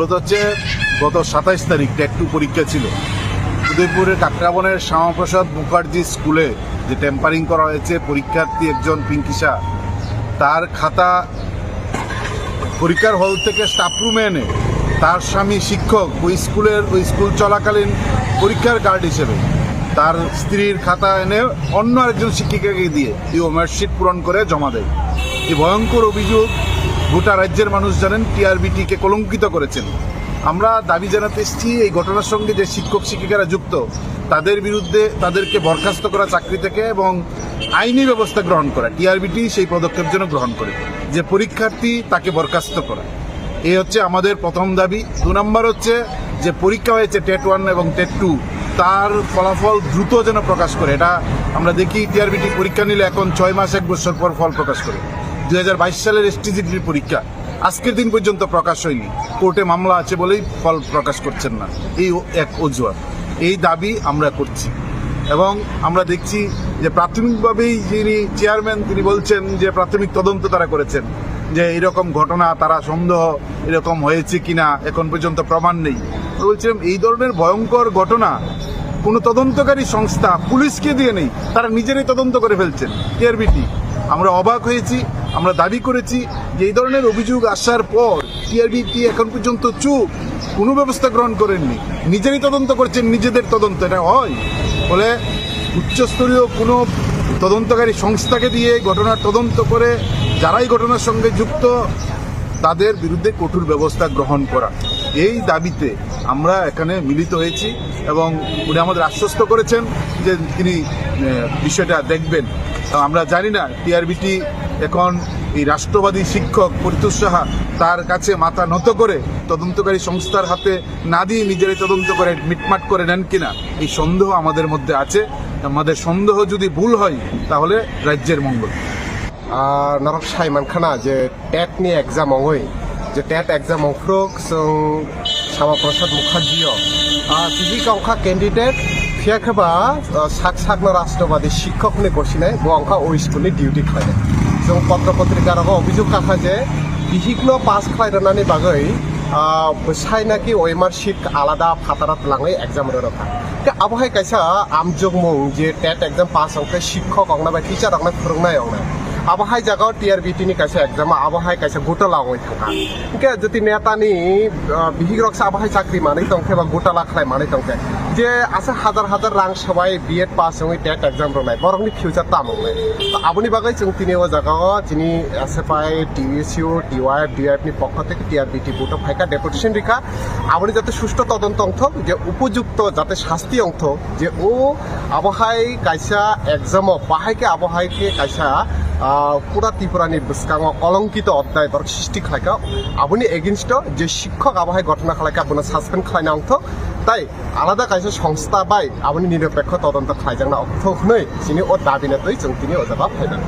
মূলত হচ্ছে গত সাতাইশ তারিখ টেট পরীক্ষা ছিল। উদয়পুরের কাকরাবনের শ্যামাপ্রসাদ মুখার্জি স্কুলে যে টেম্পারিং করা হয়েছে, পরীক্ষার্থী একজন পিঙ্কিসা তার খাতা পরীক্ষার হল থেকে স্টাফ রুমে এনে তার স্বামী শিক্ষক ওই স্কুলের, ওই স্কুল চলাকালীন পরীক্ষার গার্ড হিসেবে তার স্ত্রীর খাতা এনে অন্য আরেকজন শিক্ষিকাকে দিয়ে এই ওমার্কশিট পূরণ করে জমা দেয়। এই ভয়ঙ্কর অভিযোগ গোটা রাজ্যের মানুষ জানেন টিআরবিটিকে কলঙ্কিত করেছেন। আমরা দাবি জানাতে এসেছি, এই ঘটনার সঙ্গে যে শিক্ষক শিক্ষিকারা যুক্ত, তাদের বিরুদ্ধে তাদেরকে বরখাস্ত করা চাকরি থেকে এবং আইনি ব্যবস্থা গ্রহণ করা, টিআরবিটি সেই পদক্ষেপ যেন গ্রহণ করে, যে পরীক্ষার্থী তাকে বরখাস্ত করা। এই হচ্ছে আমাদের প্রথম দাবি। দু নম্বর হচ্ছে যে পরীক্ষা হয়েছে টেট ওয়ান এবং টেট টু, তার ফলাফল দ্রুত যেন প্রকাশ করে। এটা আমরা দেখি, টিআরবিটি পরীক্ষা নিলে এখন ছয় মাস, এক বছর পর ফল প্রকাশ করে। দু হাজার বাইশ সালের এসটিজিটির পরীক্ষা। আজকের দিন পর্যন্ত প্রকাশ হয়নি। কোর্টে মামলা আছে বলেই ফল প্রকাশ করছেন না। এই এক অজুহাত। এই দাবি আমরা করছি। এবং আমরা দেখছি যে প্রাথমিকভাবেই যিনি চেয়ারম্যান, তিনি বলছেন যে প্রাথমিক তদন্ত তারা করেছেন। যে এরকম ঘটনা, তারা সন্দেহ এরকম হয়েছে কিনা, এখন পর্যন্ত প্রমাণ নেই। বলছিলাম, এই ধরনের ভয়ঙ্কর ঘটনা কোনো তদন্তকারী সংস্থা, পুলিশকে দিয়ে নেই। তারা নিজেরাই তদন্ত করে ফেলছেন। টিআরবিটি আমরা অবাক হয়েছি। আমরা দাবি করেছি যে এই ধরনের অভিযোগ আসার পর টিআরবিটি এখন পর্যন্ত চুপ, কোনো ব্যবস্থা গ্রহণ করেননি। নিজেরই তদন্ত করছেন, নিজেদের তদন্ত, এটা হয়। ফলে উচ্চস্তরীয় কোনো তদন্তকারী সংস্থাকে দিয়ে ঘটনার তদন্ত করে যারাই ঘটনার সঙ্গে যুক্ত, তাদের বিরুদ্ধে কঠোর ব্যবস্থা গ্রহণ করা। এই দাবিতে আমরা এখানে মিলিত হয়েছি এবং উনি আমাদের আশ্বস্ত করেছেন যে তিনি বিষয়টা দেখবেন। আমরা জানি না, টিআরবিটি এখন এই রাষ্ট্রবাদী শিক্ষক পরিতোষ সাহা তার কাছে মাথা নত করে তদন্তকারী সংস্থার হাতে না দিয়ে নিজেরাই তদন্ত করে মিটমাট করে নেন কিনা, এই সন্দেহ আমাদের মধ্যে আছে। আমাদের সন্দেহ যদি ভুল হয়, তাহলে রাজ্যের মঙ্গল। আর narok সাইমান খানা, যে je tet ni exam ongoi je tet exam ongfrok sung sama prasad mukherjee ah tiji kaungkha candidate ফিয়া খেবা সাক সাকনা রাষ্ট্রবাদী গছিনাই bo angkha oi school ni duty khlainai जों पत्र पत्रिकाराव अभियोग काखा जे बिहिग्न पास खालायनानै बागै साइनाकि ओएमआर सिट आलादा फातारात लाङै एग्जाम रखा के आबहाय कायसा आमजोग मुं जे टेट एग्जाम पास अंखे शिक्षक अंगना बा टिचार अंगना फोरोंनाय अंगना आबहाय जागाव टिआरबिटि नि कायसा एग्जाम आबहाय कायसा गुटला अंगै थांखा के जति नेतानि बिहिग रक्सा आबहाय चाकरि मानै तंखे बा गुटला खालाय मानै तंखे जे आसा हाजार हाजार रां सबाय बिएड पास अंगै टेट एग्जाम रनाय बरंनि फिउचार तामंनाय তো আপনি বাগাই जों তিনি ও জায়গাও যিনি এসএফআই টিএসইউ টিওয়াইএফ ডিওয়াইএফ নি পক্ষ থেকে টিআরবিটি বুটো ফাইকা ডেপুটেশন রেখা আপনি যাতে সুষ্ঠু তদন্ত অংথ যে উপযুক্ত যাতে শাস্তি অংথ যে ও আবহাই কাইসা এক্সাম বাহাইকে আবহাইকে কাইসা ত্রিপুরানি বিস্কাং কলঙ্কিত অধ্যায় বরক সৃষ্টি খালাইকা আপনি এগেনস্ট যে শিক্ষক আবহাই ঘটনা খালেকে আপনার সাসপেন্ড খালাইনা অংথ তাই আলাদা কাইসা সংস্থা বাই আপনি নিরপেক্ষ তদন্ত খালাইজাংনা অর্থ হই যিনি ও দাবি না जों তিনি ও জবাব ফাইবেন